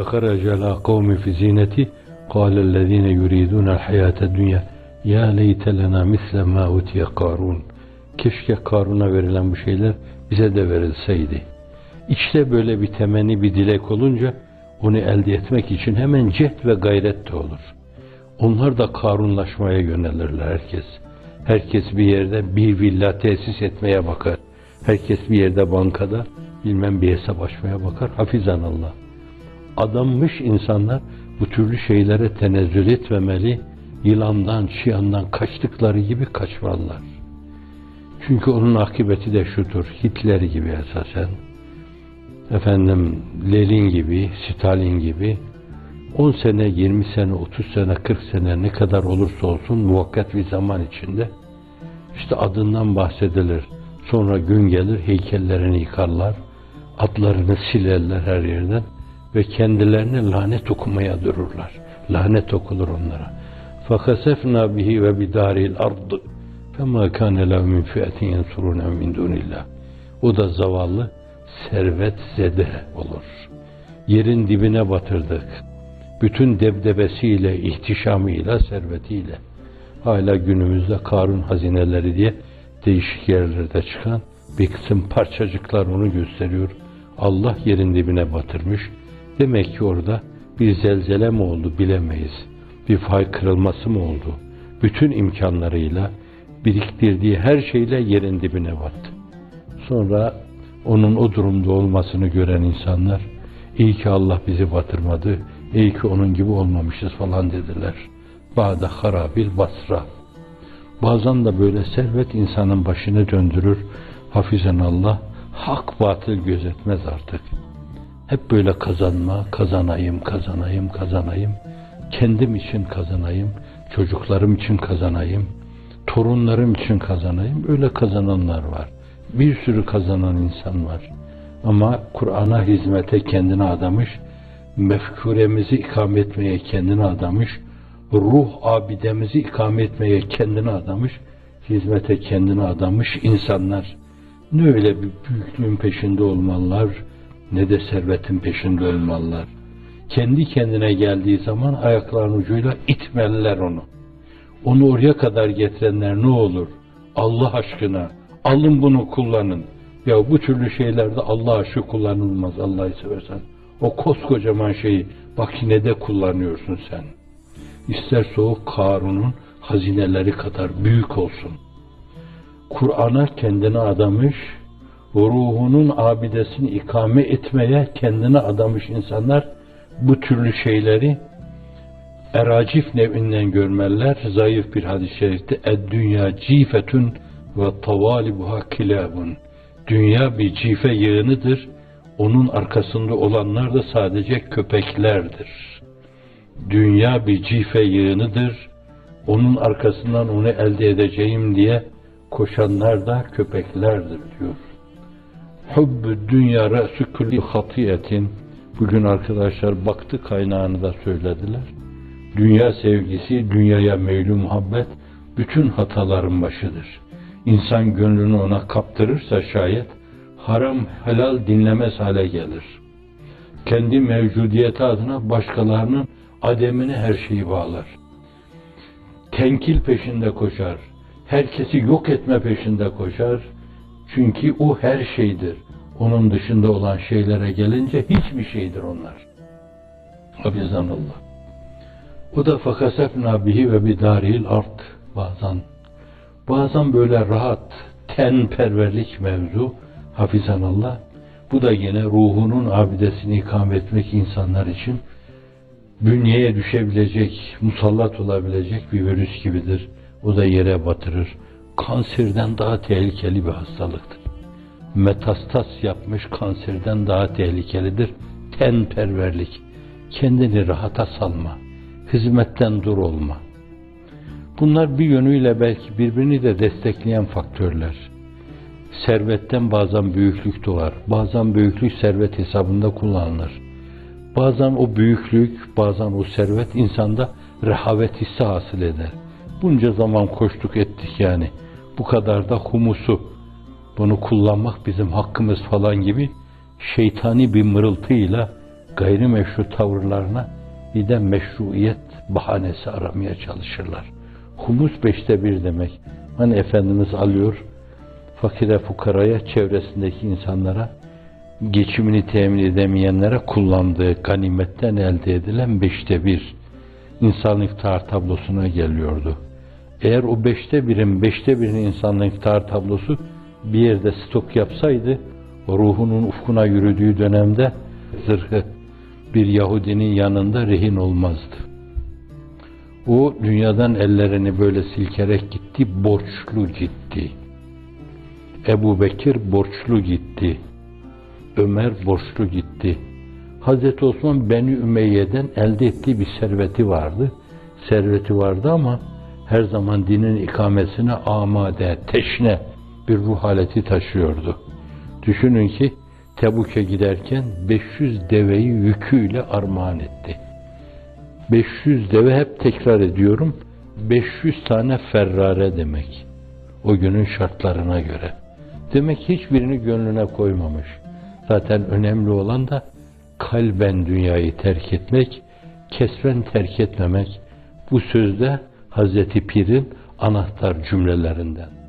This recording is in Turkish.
فخرج على قوم في زينته قال الذين يريدون الحياة الدنيا يا ليت لنا مثل ما أوتي قارون Keşke Karun'a verilen bu şeyler bize de verilseydi. İşte böyle bir temenni, bir dilek olunca onu elde etmek için hemen cehd ve gayret de olur. Onlar da Karunlaşmaya yönelirler herkes. Herkes bir yerde bir villa tesis etmeye bakar. Herkes bir yerde bankada bilmem bir hesap açmaya bakar. Hafizan Allah. Adanmış insanlar bu türlü şeylere tenezzül etmemeli, yılandan, çıyandan kaçtıkları gibi kaçmalılar. Çünkü onun akıbeti de şudur, Hitler gibi esasen, efendim Lenin gibi, Stalin gibi 10 sene, 20 sene, 30 sene, 40 sene ne kadar olursa olsun muvakkat bir zaman içinde işte adından bahsedilir. Sonra gün gelir heykellerini yıkarlar, adlarını silerler her yerden ve kendilerine lanet okumaya dururlar. Lanet okulur onlara. Fakasefna bihi ve bidaril ard. Fema kana lehu min fi'atin yansuruna min dunillah. O da zavallı servet zede olur. Yerin dibine batırdık. Bütün debdebesiyle, ihtişamıyla, servetiyle. Hala günümüzde Karun hazineleri diye değişik yerlerde çıkan bir kısım parçacıklar onu gösteriyor. Allah yerin dibine batırmış Demek ki orada bir zelzele mi oldu bilemeyiz. Bir fay kırılması mı oldu? Bütün imkanlarıyla biriktirdiği her şeyle yerin dibine battı. Sonra onun o durumda olmasını gören insanlar iyi ki Allah bizi batırmadı, iyi ki onun gibi olmamışız falan dediler. Bağda harabil basra. Bazen de böyle servet insanın başını döndürür. Hafizen Allah hak batıl gözetmez artık. Hep böyle kazanma, kazanayım, kazanayım, kazanayım. Kendim için kazanayım, çocuklarım için kazanayım, torunlarım için kazanayım. Öyle kazananlar var. Bir sürü kazanan insan var. Ama Kur'an'a hizmete kendini adamış, mefkuremizi ikame etmeye kendini adamış, ruh abidemizi ikame etmeye kendini adamış, hizmete kendini adamış insanlar ne öyle bir büyüklüğün peşinde olmalılar ne de servetin peşinde olmalılar. Kendi kendine geldiği zaman ayaklarının ucuyla itmeliler onu. Onu oraya kadar getirenler ne olur? Allah aşkına alın bunu kullanın. Ya bu türlü şeylerde Allah aşkı kullanılmaz Allah'ı seversen. O koskocaman şeyi bak yine de kullanıyorsun sen. İsterse o Karun'un hazineleri kadar büyük olsun. Kur'an'a kendini adamış, ruhunun abidesini ikame etmeye kendini adamış insanlar bu türlü şeyleri eracif nevinden görmeler. Zayıf bir hadis-i şerifte ed-dünya cifetun ve tavalibuha kilabun. Dünya bir cife yığınıdır. Onun arkasında olanlar da sadece köpeklerdir. Dünya bir cife yığınıdır. Onun arkasından onu elde edeceğim diye koşanlar da köpeklerdir diyor. Hubbü dünya re'sü külli hatiyetin Bugün arkadaşlar baktı kaynağını da söylediler. Dünya sevgisi, dünyaya meylü muhabbet bütün hataların başıdır. İnsan gönlünü ona kaptırırsa şayet haram helal dinlemez hale gelir. Kendi mevcudiyeti adına başkalarının ademine her şeyi bağlar. Tenkil peşinde koşar. Herkesi yok etme peşinde koşar. Çünkü o her şeydir. Onun dışında olan şeylere gelince hiçbir şeydir onlar. Hafizanullah. O da fakasefna bihi ve bidaril art bazen. Bazen böyle rahat, tenperverlik mevzu hafizanallah. Bu da yine ruhunun abidesini ikame etmek insanlar için bünyeye düşebilecek, musallat olabilecek bir virüs gibidir. O da yere batırır. Kanserden daha tehlikeli bir hastalıktır metastas yapmış kanserden daha tehlikelidir. Tenperverlik, kendini rahata salma, hizmetten dur olma. Bunlar bir yönüyle belki birbirini de destekleyen faktörler. Servetten bazen büyüklük doğar, bazen büyüklük servet hesabında kullanılır. Bazen o büyüklük, bazen o servet insanda rehavet hissi hasıl eder. Bunca zaman koştuk ettik yani. Bu kadar da humusu, bunu kullanmak bizim hakkımız falan gibi şeytani bir mırıltıyla gayrimeşru tavırlarına bir de meşruiyet bahanesi aramaya çalışırlar. Humus beşte bir demek. Hani Efendimiz alıyor, fakire fukaraya, çevresindeki insanlara, geçimini temin edemeyenlere kullandığı ganimetten elde edilen beşte bir insan iftar tablosuna geliyordu. Eğer o beşte birin, beşte birin insanın iftar tablosu bir yerde stok yapsaydı, ruhunun ufkuna yürüdüğü dönemde zırhı bir Yahudinin yanında rehin olmazdı. O dünyadan ellerini böyle silkerek gitti, borçlu gitti. Ebu Bekir borçlu gitti. Ömer borçlu gitti. Hazreti Osman Beni Ümeyye'den elde ettiği bir serveti vardı. Serveti vardı ama her zaman dinin ikamesine amade, teşne bir ruh haleti taşıyordu. Düşünün ki Tebuk'e giderken 500 deveyi yüküyle armağan etti. 500 deve hep tekrar ediyorum. 500 tane Ferrare demek. O günün şartlarına göre. Demek hiçbirini gönlüne koymamış. Zaten önemli olan da kalben dünyayı terk etmek, kesren terk etmemek. Bu sözde Hazreti Pir'in anahtar cümlelerinden.